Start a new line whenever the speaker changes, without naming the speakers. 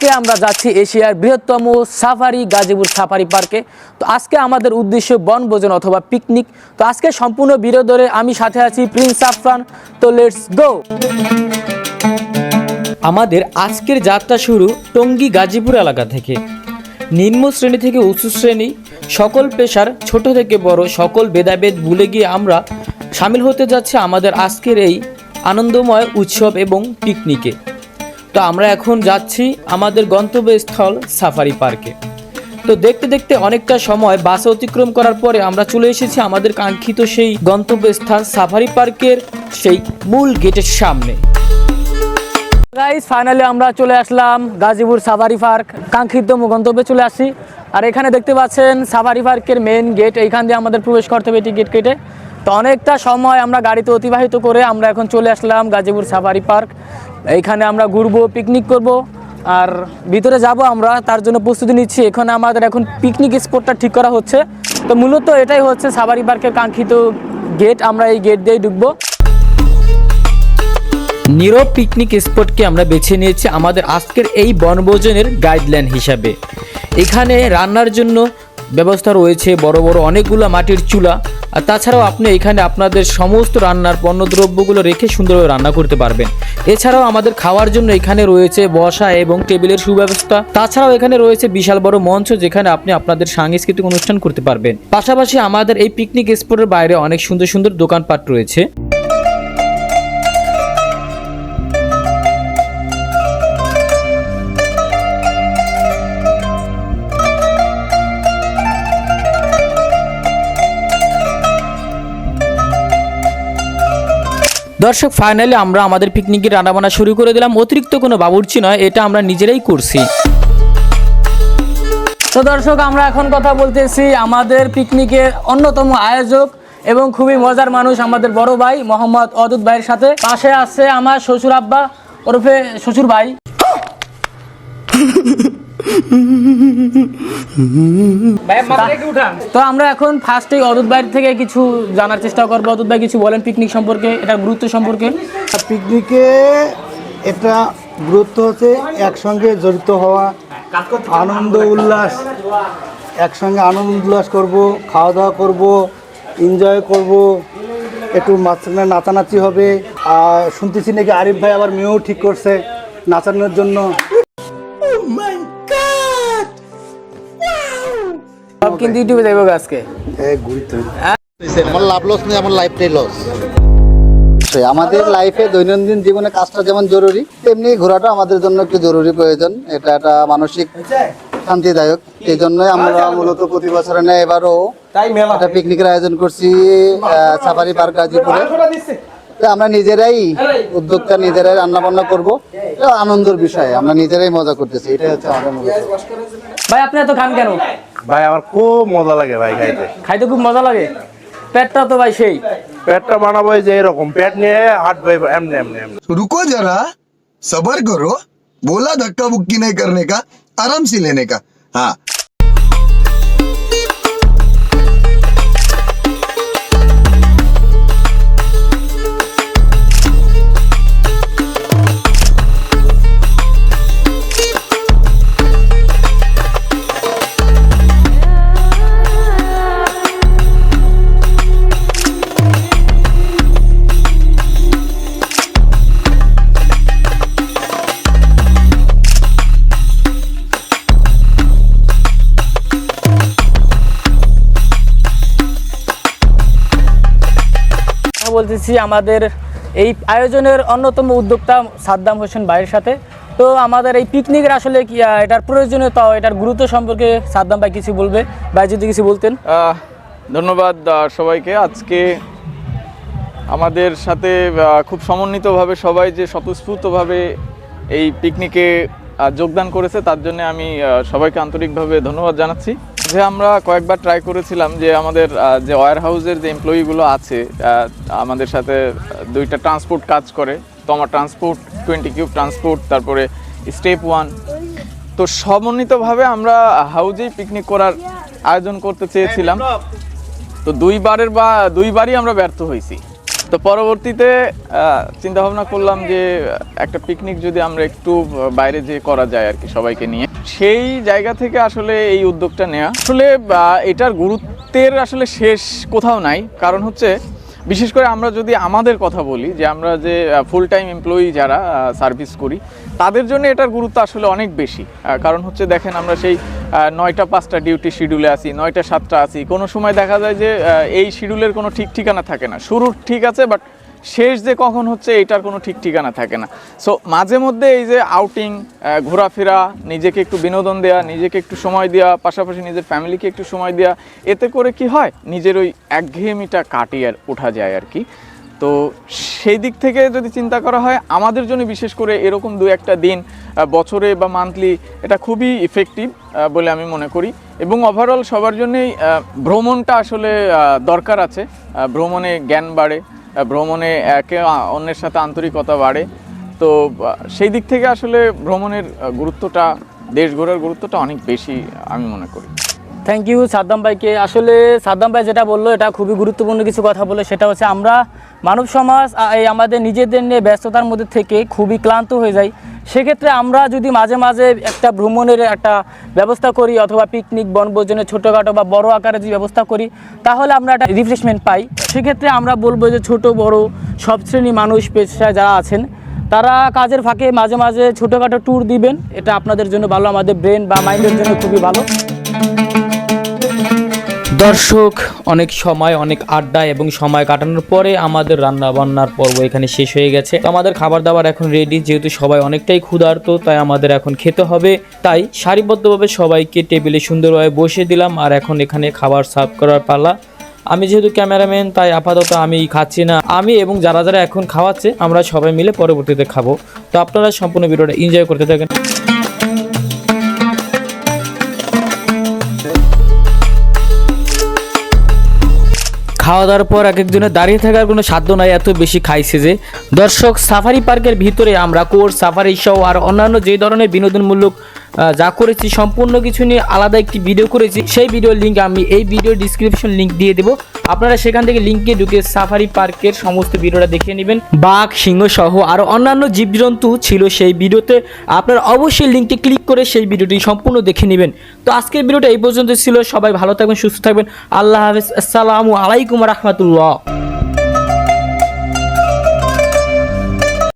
আজকে আমরা যাচ্ছি এশিয়ার বৃহত্তম সাফারি গাজীপুর সাফারি পার্কে। তো আজকে আমাদের উদ্দেশ্য বনভোজন অথবা পিকনিক। তো আজকে সম্পূর্ণ বিরোধরে আমি সাথে আছি প্রিন্স সাফরান তো লেটস গো! আমাদের আজকের যাত্রা শুরু টঙ্গী গাজীপুর এলাকা থেকে। নিম্ন শ্রেণি থেকে উঁচু শ্রেণি, সকল পেশার ছোট থেকে বড়, সকল ভেদাভেদ ভুলে গিয়ে আমরা সামিল হতে যাচ্ছে আমাদের আজকের এই আনন্দময় উৎসব এবং পিকনিকে। তো আমরা এখন যাচ্ছি আমাদের গন্তব্যস্থল সাফারি পার্কে। তো দেখতে দেখতে অনেকটা সময় বাস অতিক্রম করার পরে আমরা চলে এসেছি আমাদের কাঙ্ক্ষিত সেই গন্তব্যস্থান সাফারি পার্কের সেই মূল গেটের সামনে। গাইস ফাইনালি আমরা চলে আসলাম গাজীপুর সাফারি পার্ক, কাঙ্ক্ষিত গন্তব্যে চলে আসি। আর এখানে দেখতে পাচ্ছেন সাফারি পার্কের মেন গেট এইখান দিয়ে আমাদের প্রবেশ করতে হবে টিকিট কেটে। তো অনেকটা সময় আমরা গাড়িতে অতিবাহিত করে আমরা এখন চলে আসলাম গাজীপুর সাফারি পার্ক। এইখানে আমরা ঘুরবো পিকনিক করব, আর ভিতরে যাব আমরা, তার জন্য প্রস্তুতি নিচ্ছি। এখানে আমাদের এখন পিকনিক স্পটটা ঠিক করা হচ্ছে। তো মূলত এটাই হচ্ছে সাফারি পার্কের কাঙ্ক্ষিত গেট আমরা এই গেট দিয়েই ঢুকবো। নীরব পিকনিক স্পটকে আমরা বেছে নিয়েছি আমাদের আজকের এই বনভোজনের গাইডলাইন হিসাবে। এখানে রান্নার জন্য ব্যবস্থা রয়েছে, বড় বড় অনেকগুলো মাটির চুলা। আর তাছাড়াও আপনি এখানে আপনাদের সমস্ত রান্নার পণ্যদ্রব্যগুলো রেখে সুন্দরভাবে রান্না করতে পারবেন। এছাড়াও আমাদের খাওয়ার জন্য এখানে রয়েছে বসা এবং টেবিলের সুব্যবস্থা। তাছাড়াও এখানে রয়েছে বিশাল বড় মঞ্চ যেখানে আপনি আপনাদের সাংস্কৃতিক অনুষ্ঠান করতে পারবেন। পাশাপাশি আমাদের এই পিকনিক স্পটের বাইরে অনেক সুন্দর সুন্দর দোকানপাট রয়েছে। দর্শক ফাইনালি আমরা আমাদের পিকনিকের রান্নাবান্না শুরু করে দিলাম। অতিরিক্ত কোনো বাবুর্চি নয়, এটা আমরা নিজেরাই করছি। তো দর্শক, আমরা এখন কথা বলতেছি আমাদের পিকনিকের অন্যতম আয়োজক এবং খুবই মজার মানুষ আমাদের বড় ভাই মোহাম্মদ অদুত ভাইয়ের সাথে। পাশে আছে আমার শ্বশুর আব্বা ওরফে শ্বশুর ভাই তো আমরা এখন ফার্স্টে অদুত ভাইয়ের থেকে কিছু জানার চেষ্টা করব। অদুত ভাই কিছু বলেন পিকনিক সম্পর্কে এটার গুরুত্ব সম্পর্কে।
পিকনিকে এটা গুরুত্ব হচ্ছে একসঙ্গে জড়িত হওয়া আনন্দ উল্লাস। একসঙ্গে আনন্দ উল্লাস করব খাওয়া দাওয়া করব এনজয় করব। একটু মাঝখানে নাচানাচি হবে। আর শুনতেছি নাকি আরিফ ভাই আবার মেয়েও ঠিক করছে নাচানোর জন্য।
কিন্তু ইউটিউবে যাব আজকে
আমার লাভ লস নেই আমার লাইফটাই লস
আমাদের লাইফে দৈনন্দিন জীবনে কাজটা যেমন জরুরি তেমনি ঘোরাটা আমাদের জন্য একটু জরুরি প্রয়োজন। এটা একটা মানসিক শান্তিদায়ক। এই জন্যই আমরা মূলত প্রতি বছরে নেয় এবারও একটা পিকনিকের আয়োজন করছি সাফারি পার্ক গাজীপুরে। তো আমরা নিজেরাই উদ্যোক্তা নিজেরাই রান্না বান্না করব। এটা আনন্দের বিষয় আমরা নিজেরাই মজা করতেছি এটাই হচ্ছে আমাদের
ভাই আপনি এত খান কেন?
ভাই আমার খুব মজা লাগে ভাই খাইতে
খাইতে খুব মজা লাগে পেটটা তো ভাই সেই
পেটটা বানাবো এই যে এরকম পেট নিয়ে হাঁটবে এমনি এমনি এমনি
तो रुको जरा सबर करो बोला धक्का बुक्की नहीं करने का आराम से लेने का हाँ
বলতেছি আমাদের এই আয়োজনের অন্যতম উদ্যোক্তা সাদ্দাম হোসেন ভাইয়ের সাথে। তো আমাদের এই পিকনিকের আসলে কি এটার প্রয়োজনীয়তা এটার গুরুত্ব সম্পর্কে সাদ্দাম ভাই কিছু বলবে? ভাই যদি কিছু বলতেন।
ধন্যবাদ সবাইকে। আজকে আমাদের সাথে খুব সমন্বিতভাবে সবাই যে স্বতঃস্ফূর্তভাবে এই পিকনিকে যোগদান করেছে, তার জন্য আমি সবাইকে আন্তরিকভাবে ধন্যবাদ জানাচ্ছি। যে আমরা কয়েকবার ট্রাই করেছিলাম যে আমাদের যে ওয়ার হাউসের যে এমপ্লয়িগুলো আছে আমাদের সাথে দুইটা ট্রান্সপোর্ট কাজ করে। তমা ট্রান্সপোর্ট টোয়েন্টি কিউব ট্রান্সপোর্ট তারপরে স্টেপ ওয়ান তো সমন্বিতভাবে আমরা হাউজেই পিকনিক করার আয়োজন করতে চেয়েছিলাম। তো দুইবারের বা, দুইবারই আমরা ব্যর্থ হয়েছি। তো পরবর্তীতে চিন্তা ভাবনা করলাম যে একটা পিকনিক যদি আমরা একটু বাইরে যেয়ে করা যায় আর কি সবাইকে নিয়ে। সেই জায়গা থেকে আসলে এই উদ্যোগটা নেওয়া আসলে এটার গুরুত্বের আসলে শেষ কোথাও নাই। কারণ হচ্ছে, বিশেষ করে আমরা যদি আমাদের কথা বলি, যে আমরা যে ফুল টাইম এমপ্লয়ি যারা সার্ভিস করি, তাদের জন্য এটার গুরুত্ব আসলে অনেক বেশি। কারণ হচ্ছে, দেখেন আমরা সেই নয়টা, পাঁচটা ডিউটি শিডিউলে আছি, নয়টা, সাতটা আছি। কোনো সময় দেখা যায় যে এই শিডিউলের কোনো ঠিক ঠিকানা থাকে না। শুরুর ঠিক আছে বাট শেষ যে কখন হচ্ছে, এটার কোনো ঠিক ঠিকানা থাকে না। সো মাঝে মধ্যে এই যে আউটিং ঘোরাফেরা, নিজেকে একটু বিনোদন দেওয়া নিজেকে একটু সময় দেওয়া পাশাপাশি নিজের ফ্যামিলিকে একটু সময় দেওয়া এতে করে কি হয়? নিজের ওই একঘেয়েমিটা কাটিয়ে আর ওঠা যায় আর কি। তো সেই দিক থেকে যদি চিন্তা করা হয়, আমাদের জন্য বিশেষ করে এরকম দু একটা দিন বছরে বা মান্থলি এটা খুবই ইফেক্টিভ বলে আমি মনে করি। এবং ওভারঅল সবার জন্যেই ভ্রমণটা আসলে দরকার আছে। ভ্রমণে জ্ঞান বাড়ে। ভ্রমণে একে অন্যের সাথে আন্তরিকতা বাড়ে। তো সেই দিক থেকে আসলে ভ্রমণের গুরুত্বটা, দেশ ঘোরার গুরুত্বটা অনেক বেশি, আমি মনে করি।
থ্যাংক ইউ সাদ্দাম ভাইকে। আসলে সাদ্দাম ভাই যেটা বলল, এটা খুবই গুরুত্বপূর্ণ কিছু কথা বলে, সেটা হচ্ছে আমরা মানব সমাজ এই আমাদের নিজেদের নিয়ে ব্যস্ততার মধ্যে থেকে খুবই ক্লান্ত হয়ে যাই। সেক্ষেত্রে আমরা যদি মাঝে মাঝে একটা ভ্রমণের একটা ব্যবস্থা করি, অথবা পিকনিক বনভোজনের ছোটোখাটো বা বড় আকারে যদি ব্যবস্থা করি, তাহলে আমরা একটা রিফ্রেশমেন্ট পাই। সেক্ষেত্রে আমরা বলব যে ছোট, বড়, সব শ্রেণি মানুষ, পেশায় যারা আছেন, তারা কাজের ফাঁকে মাঝে মাঝে ছোটোখাটো ট্যুর দিবেন। এটা আপনাদের জন্য ভালো, আমাদের ব্রেন বা মাইন্ডের জন্য খুবই ভালো। দর্শক, অনেক সময়, অনেক আড্ডা এবং সময় কাটানোর পরে আমাদের রান্না বান্নার পর্ব এখানে শেষ হয়ে গেছে। আমাদের খাবার দাবার এখন রেডি যেহেতু সবাই অনেকটাই ক্ষুধার্ত, তাই আমাদের এখন খেতে হবে। তাই সারিবদ্ধভাবে সবাইকে টেবিলে সুন্দরভাবে বসিয়ে দিলাম আর এখন এখানে খাবার সার্ভ করার পালা। আমি যেহেতু ক্যামেরাম্যান, তাই আপাতত আমি খাচ্ছি না। আমি এবং যারা যারা এখন খাওয়াচ্ছে, আমরা সবাই মিলে পরবর্তীতে খাব। তো আপনারা সম্পূর্ণ ভিডিওটা এনজয় করতে থাকেন। খাওয়া দাওয়ার পর এক একজনের দাঁড়িয়ে থাকার কোনো সাধ্য নাই, এত বেশি খাইছে যে। দর্শক, সাফারি পার্কের ভিতরে আমরা কোর সাফারি সহ আর অন্যান্য যে ধরনের বিনোদনমূলক যা করেছি, সম্পূর্ণ কিছু নিয়ে আলাদা একটি ভিডিও করেছি। সেই ভিডিওর লিঙ্ক আমি এই ভিডিও ডিসক্রিপশন লিঙ্ক দিয়ে দেবো। আপনারা সেখান থেকে লিঙ্কে ঢুকে সাফারি পার্কের সমস্ত ভিডিওটা দেখে নেবেন। বাঘ, সিংহ সহ আরও অন্যান্য জীবজন্তু ছিল সেই ভিডিওতে আপনারা অবশ্যই লিঙ্কটি ক্লিক করে সেই ভিডিওটি সম্পূর্ণ দেখে নেবেন। তো আজকের ভিডিওটা এই পর্যন্ত ছিল। সবাই ভালো থাকবেন, সুস্থ থাকবেন। আল্লাহ হাফেজ। আসসালামু আলাইকুম রহমতুল্লাহ।